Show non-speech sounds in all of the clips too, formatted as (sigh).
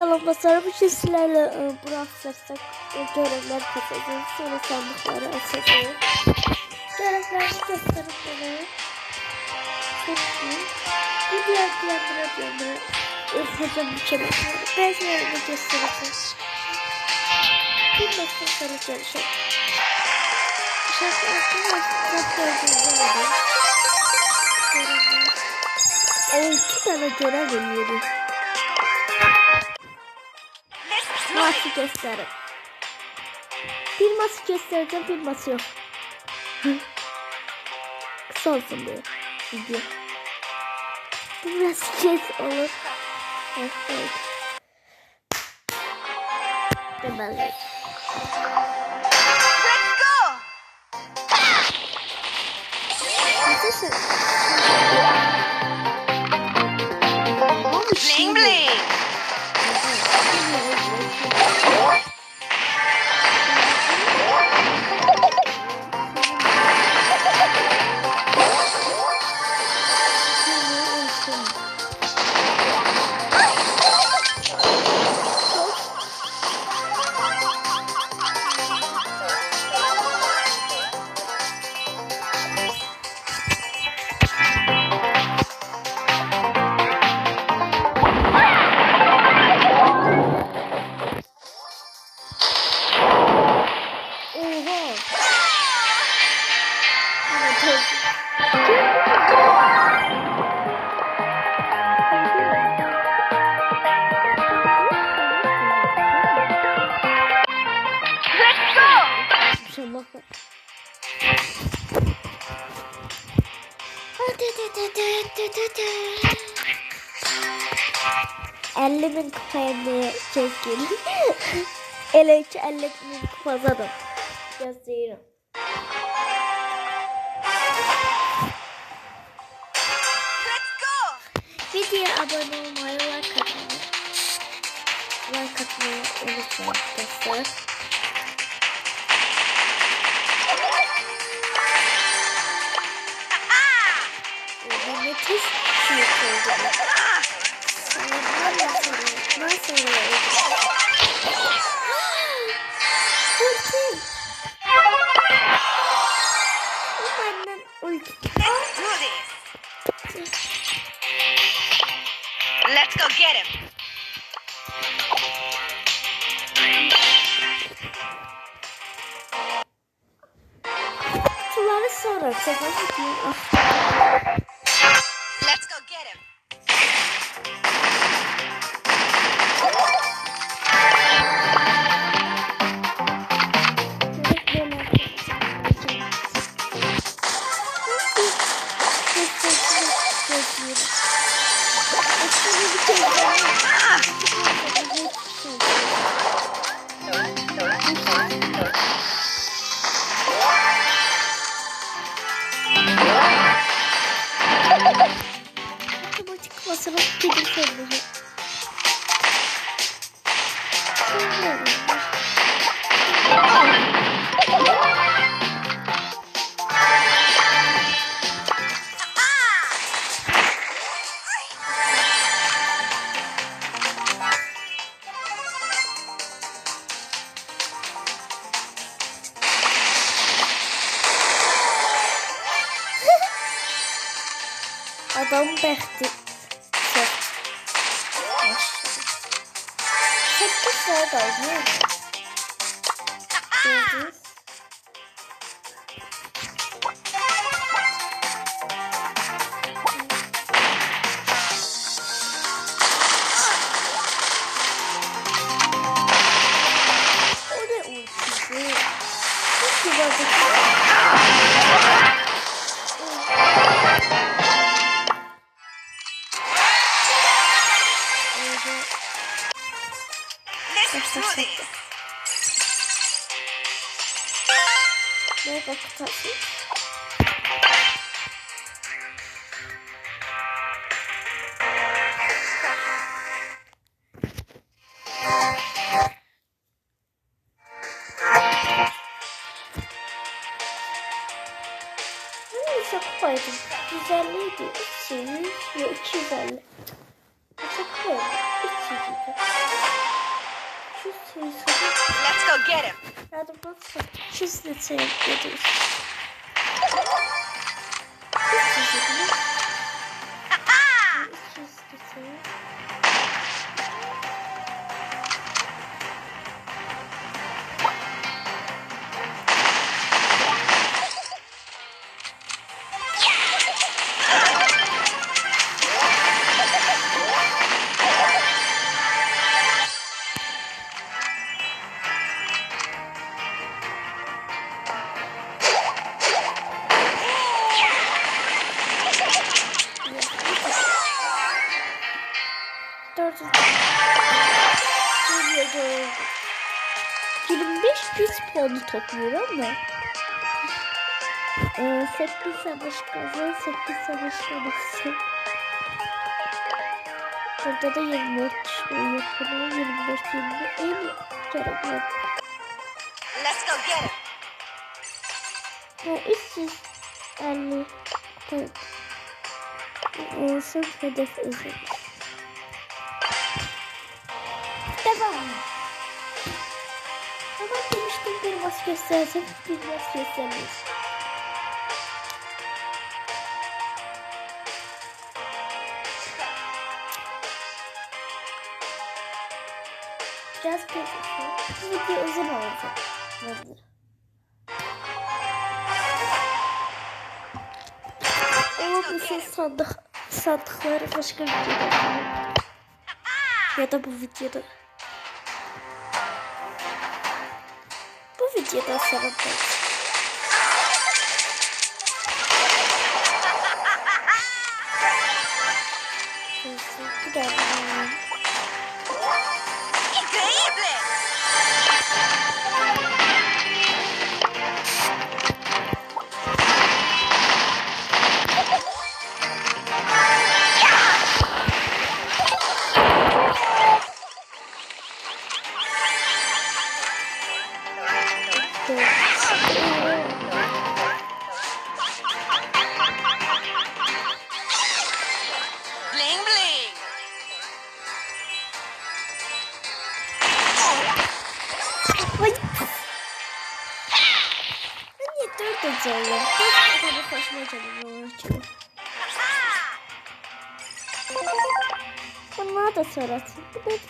Tamam basarım için sizlerle e, bıraksak görevler katacağız. Sonra sandıkları açacağız. Görevler gösterip bana. İyi. Bir diğer diğer diğer diğer Hocam bir kere. Ben bir göstereceğim. Bir bakın sarı çalışacak. Şarkı çok gördüğünüz oldu. Görevler. O iki tane görev geliyordu. Maçı gösterin. Bir maçı göstereceğim, bir maçı yok. (laughs) Kısa olsun diye video. Biraz kes olur. Evet, evet. Let's go! Nasılsın? Bling bling! Hadi. 50 bin kupaya çekil. (laughs) Ele 3 50 bin kupada da. Yazıyorum. Videoya abone olmayı, like atmayı, like atmayı unutmayın arkadaşlar. Bu (laughs) müthiş şey oldu. Adam Sekiz saat oynuyor. 300 yok 250. Neyse koydum. 300 idi. Şu sayısı. Let's go get him. Hadi. Şu yüz puanı topluyor ama. Ee, 8 savaş kazan, 8 savaş kazan. Burada da 24 yapılan 24 20 en tarafı. Let's go get him. Ha, 350 evet. Olsun hedef üzeri. Demiştim bir maç göstersem bir maç göstermeyiz. Biraz kızışıyor. Bu video uzun olacak. Hadi. Ama bir şey sandık, sandıkları başka bir videoda koyayım. Ya da bu videoda. Videoda sonra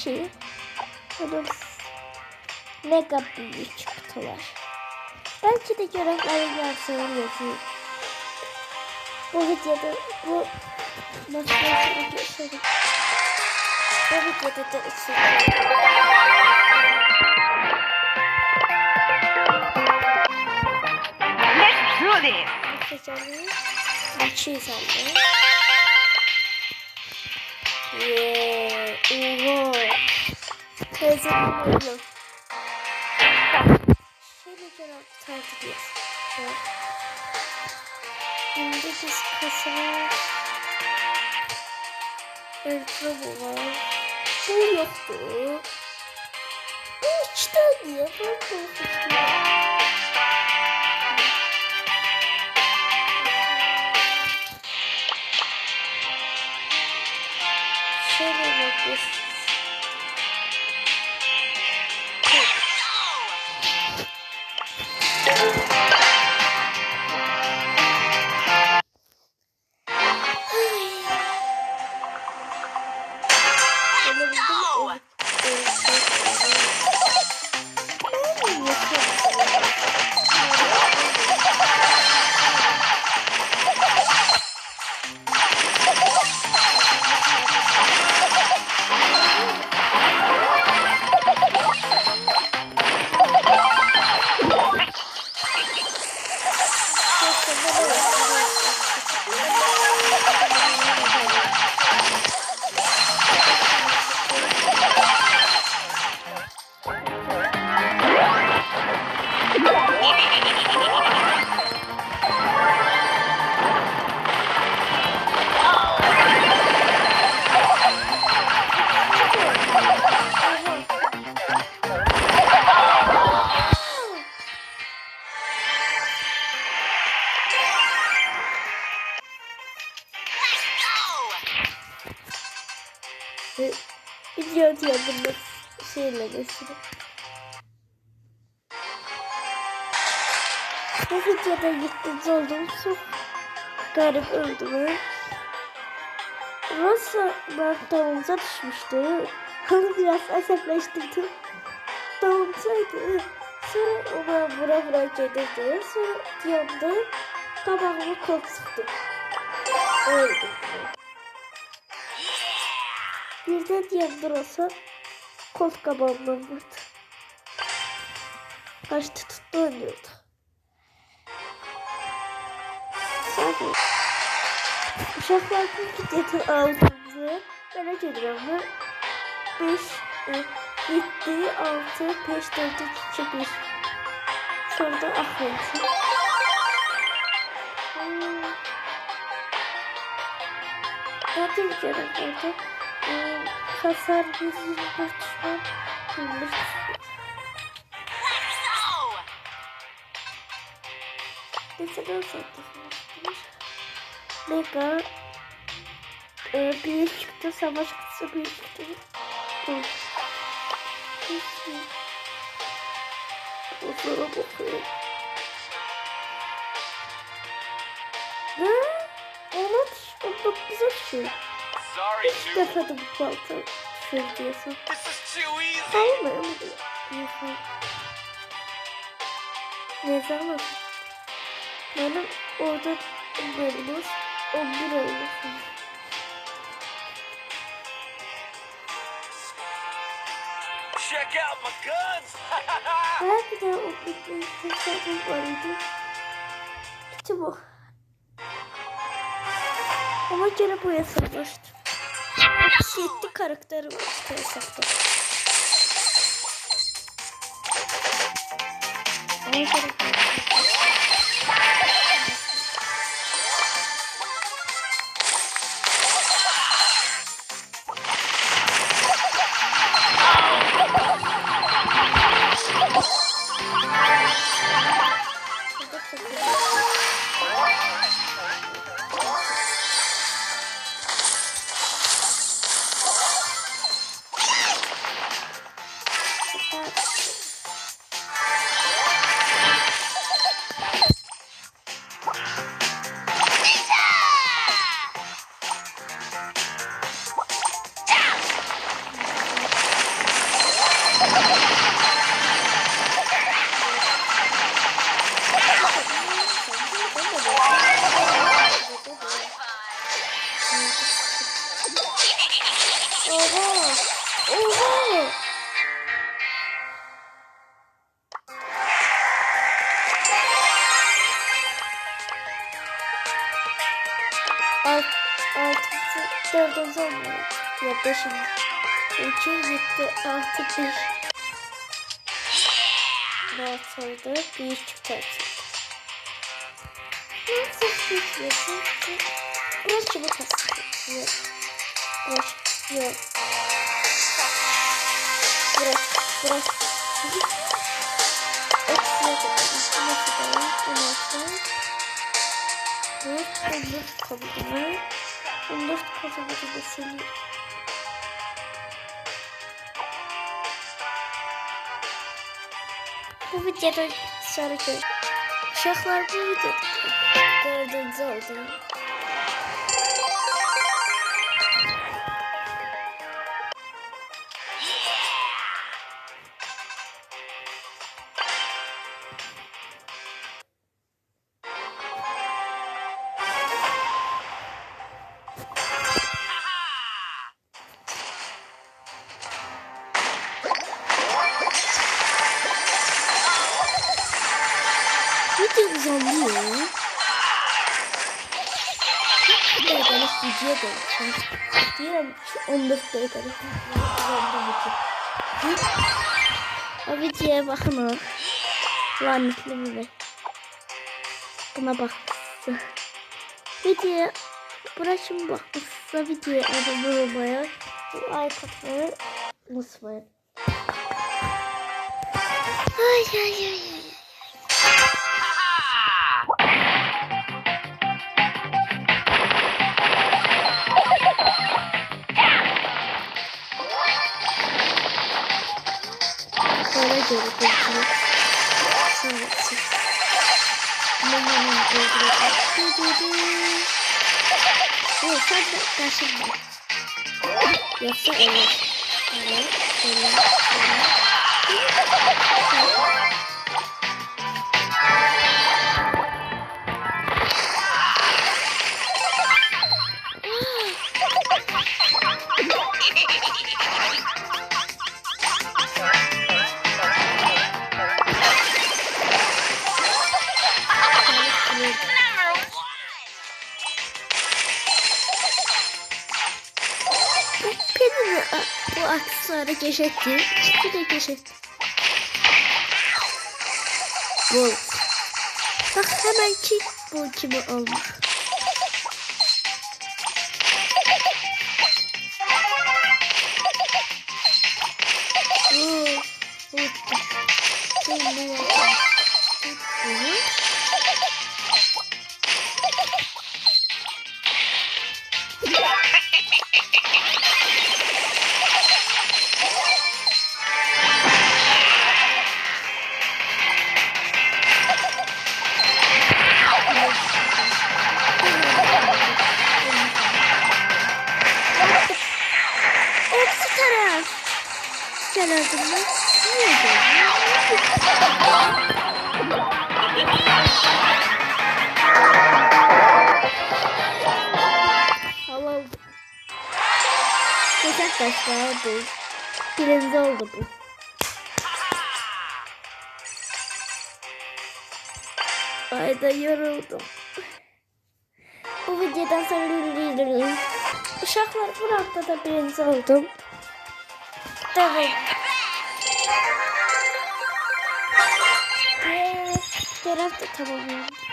Bu da şey. Bunun mega büyük çıktılar. Belki de görevlerin yarısını yazayım. Bu videoda bu maçları geçelim. Bu videoda da içelim. Let's do this. Seçelim. Açıyız anne. Teyzemin oğlu. Şöyle görev takip. Evet. Şimdi biz kasaya Eltra bu var. Bu yoktu. Bu tane ya. Ben korkuttum. Şöyle bakıyoruz. Böyle Videoda yıktıcı oldum. Çok garip öldüm. Rosa tavuğumuza düşmüştü. (laughs) Onu biraz asaplaştırdı. Tavuğumsaydı. Sonra ona vura vura getirdi. Sonra yandı. Kabağımı kol sıktı. Öldüm. Birden yandı Rosa. Kol kabağımdan vurdu. Kaçtı tuttu oynuyordu. Sonra Uşaqlar bu videoda aldığımızı merak ediyorum. 5, 7, 6, 5, 4, 3, 1. Sonra da aklımızı. Zaten videolarda e, hasar 124 düşman 25 Mesela satmıştır. Mega e, bir çıktı, savaş kutusu bir çıktı. Bu. Bu sonra bakıyorum. Ne? Ona düştü, 19 açıyor. Sorry, İlk defa da bu balta easy. Almayayım. Neyse. Ne zaman? Benim orada bölümümüz 11 olmuş. Check out my guns. Belki de o bir vardı. İşte bu. Ama gene bu hesaplaştım. 37 karakteri var işte hesapta. Ama gene Beşinci. İki, yedi, altı, bir. Oldu. Bir çıktı. Nasıl yapıyorsun? Burası çubuk aslında. Yok. Burası. Yok. Burası. Burası. Eksiye kadar. Üstüne kadar. Ondan Dört, on dört kabulü. On dört kabulü de seni. Bu videoda sonra görüşürüz. Uşaqlar bu videoda dördüncü oldu. Video uzanıyor. Bir dakikalık video da Diyelim ki 14 dakikalık uzandı video. O videoya bakın o. Lanetli mi be? Buna bakmışsın. Videoya bırakın bakmışsa videoya abone olmaya, like atmayı unutmayın. Ay ay ay göre bekliyor. Sonrası. Mama'nın öldürüyor. Du du du. Evet. Yoksa ölür. Evet. Aksesuarı keşfettim. Bir de keşfettim. Bu. Bak hemen ki bu kimi bu. Bu ne yapıyor? Mü? Niye Hava. Geçen başta oldu. Birinci oldu bu. Ay da yoruldum. Bu videodan sonra. Uşaklar bu da birinci oldum. Görev de tamamlandı.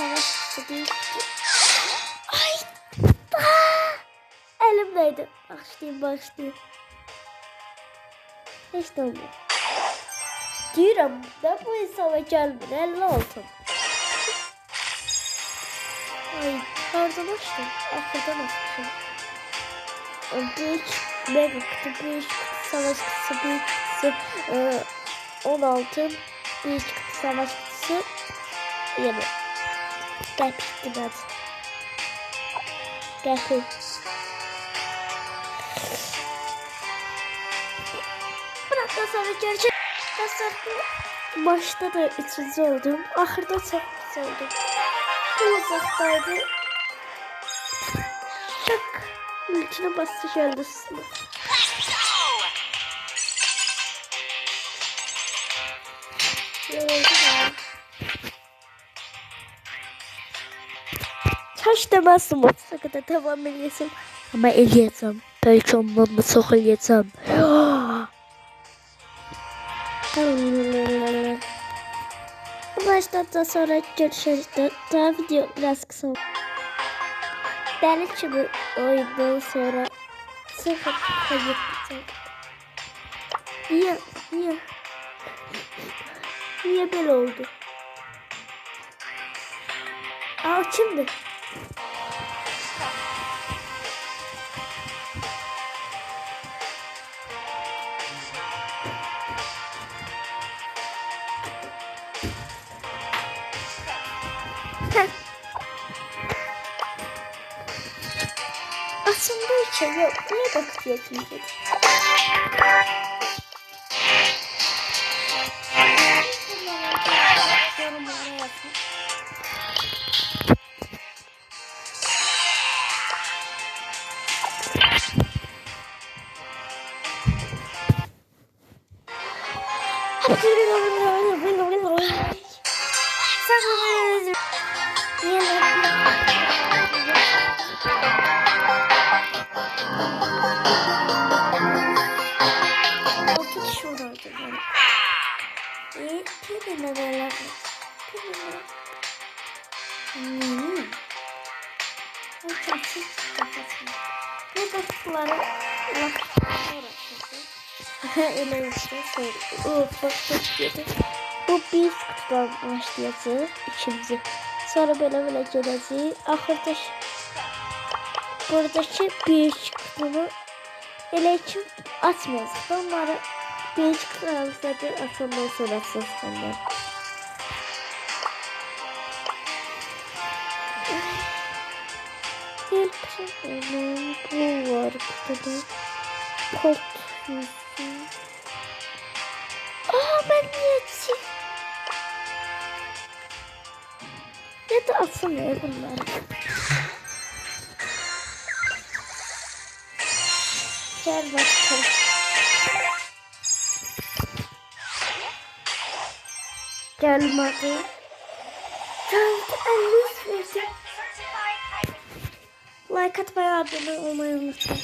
Değil. Bu savaş değil. Ay. Aa! Elimdeydi. Başlayayım başlayayım. Hiç de olmuyor. Diyorum ben bu insana gelmedi. Elle olsun. Ay Pardon açtım. Arkadan açtım. Büyük mega kutu, büyük kutu, savaş kutusu, büyük kutusu, e, 16, büyük kutu, savaş kutusu, yeni. Gel bitti ben. Gel koy. Bırak da sonra. Basardım. Başta da üçüncü oldum. Ahırda güzel oldum. Bu uzaktaydı. Şak. Ultine bastı geldi üstüne. Let's go! Yoruldu ben. Taş demezdim olsa kadar devam edeceğim. Ama eleyeceğim. (gasps) Belki da eleyeceğim. Bu baştan sonra görüşürüz. Daha video biraz kısa. Belki bu oyundan sonra sıfır kaybedeceğim. Niye? Niye? Niye böyle oldu? Aa kimdi? Şey yok. Niye bakıyorsun? dedi. İyi, kiminle beraber? Kiminle? Hmm. Bu çarşı kafasına. Bu baktıkları bak Öyle işte söyle. Oo, bak bak dedi. Bu bir kutudan başlayacak. ikinci. Sonra böyle böyle geleceğiz. Ahırda buradaki büyük kutunu ele için atmayacağız. Onları kutularımızda atıldan sonra atacağız onları. İlk şeylerim bu var burada. Pot yüzü. Aa ben niye atayım? Ya da atsamıyor bunlar. Gel bakalım. Gelmedi. Geldi. Ellis verdi. Like atmayı abone olmayı unutmayın.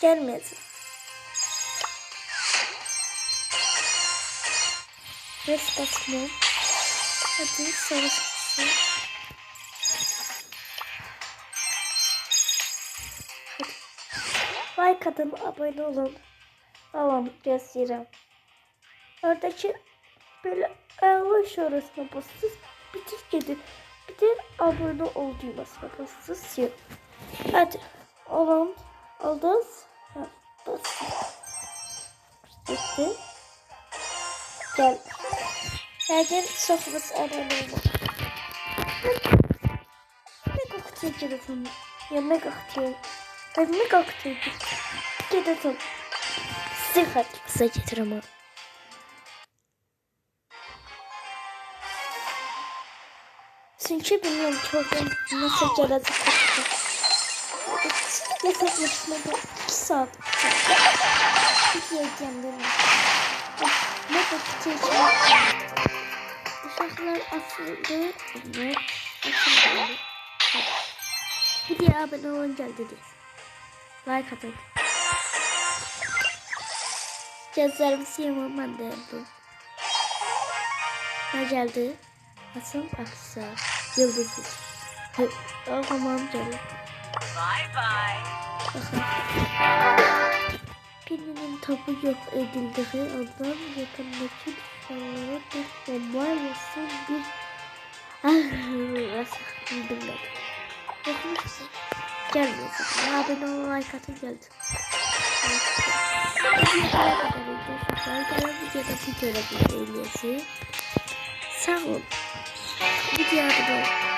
Gelmedi. Res basma. Hadi sarı çıksın. Like atın, abone olun. Tamam, göstereyim. Oradaki böyle ayağlı şurasına basıyoruz. Bitir gidin. Bir de abone ol düğmesine basıyoruz. Yok. Hadi. Olan. Aldınız. Ha, basın. Bitti. Gel. Gel sofrası alalım. Ne koktuyor telefonu? Yemek koktuyor. Yemek koktuyor. Gidelim. Sıhhat kısa getir ama. Çünkü bilmiyorum oradan nasıl gelecek koktu. Yasak yarışmada 2 saat. Yiyeceğim değil mi? Ne koktu için. Uşaklar. Bunlar atıldı. Bir diye abone olun geldi Like atın. Gözlerimi yemem ben de yaptım. Ne geldi? Hasan Aksa. Yıldızı. Oh, tamam canım. Bye bye. Bakın. Pilinin tabu yok edildiği andan yakındaki düşmanlara bir bomba yasın bir Ah, Bildim ben. Okumuşsun. Gelmiyorsun. Abone ol like atın geldi. Videoya kadar izlediyseniz gelen videoda bu görevi ehliyeti. Sağ ol. Videoya kadar bir diğer bölüm.